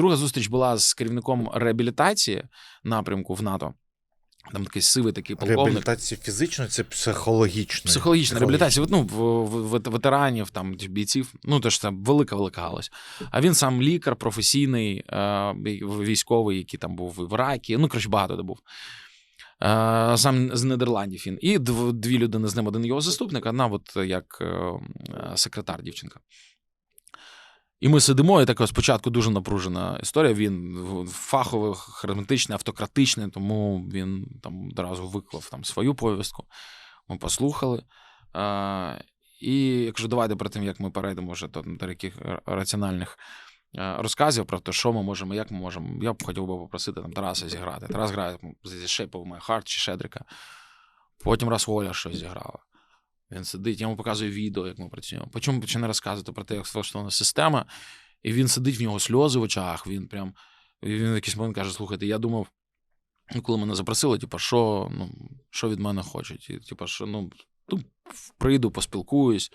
друга зустріч була з керівником реабілітації напрямку в НАТО. Там такий сивий такий полковник. Реабілітація фізичної це психологічна. Психологічна реабілітація, ну, в- в- в- ветеранів, там, бійців, ну, то ж це велика-велика галузь. А він сам лікар, професійний, е, військовий, який там був в Іракі, ну, коротше, багато де був. Е, Сам з Нідерландів він. І дві людини з ним, один його заступник, одна от як е, секретар дівчинка. І ми сидимо, і така спочатку дуже напружена історія. Він фаховий, харизматичний, автократичний, тому він там одразу виклав там свою повістку. Ми послухали. А, і я кажу, давайте перед тим, як ми перейдемо вже до таких раціональних розказів про те, що ми можемо, як ми можемо. Я б хотів би попросити там Тараса зіграти. Тарас грає зі Shape of My Heart чи Шедрика. Потім раз Оля щось зіграла. Він сидить, я йому показую відео, як ми працюємо. Почому починає розказувати про те, як влаштована система. І він сидить, в нього сльози в очах. Він прям він в якийсь момент каже: слухайте, я думав, ну, коли мене запросили, типу, що, ну, що від мене хочуть? І, типу, що ну, прийду, поспілкуюсь,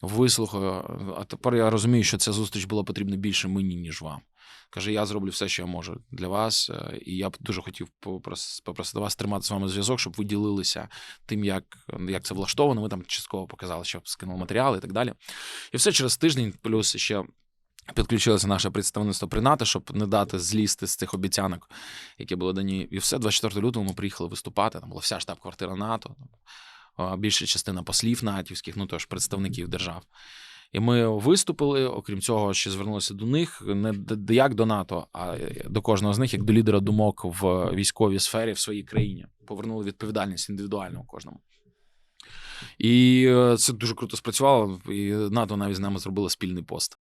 вислухаю. А тепер я розумію, що ця зустріч була потрібна більше мені, ніж вам. Каже, я зроблю все, що я можу для вас. е, І я б дуже хотів попрос- попросити вас тримати з вами зв'язок, щоб ви ділилися тим, як, як це влаштовано. Ми там частково показали, що скинули матеріали і так далі. І все через тиждень, плюс ще підключилося наше представництво при НАТО, щоб не дати злізти з цих обіцянок, які були дані. І все 24 лютого ми приїхали виступати. Там була вся штаб-квартира НАТО, більша частина послів натівських, ну тож представників держав. І ми виступили. Окрім цього, ще звернулися до них не як до НАТО, а до кожного з них, як до лідера думок в військовій сфері в своїй країні. Повернули відповідальність індивідуально кожному. І е, це дуже круто спрацювало. І НАТО навіть з нами зробило спільний пост.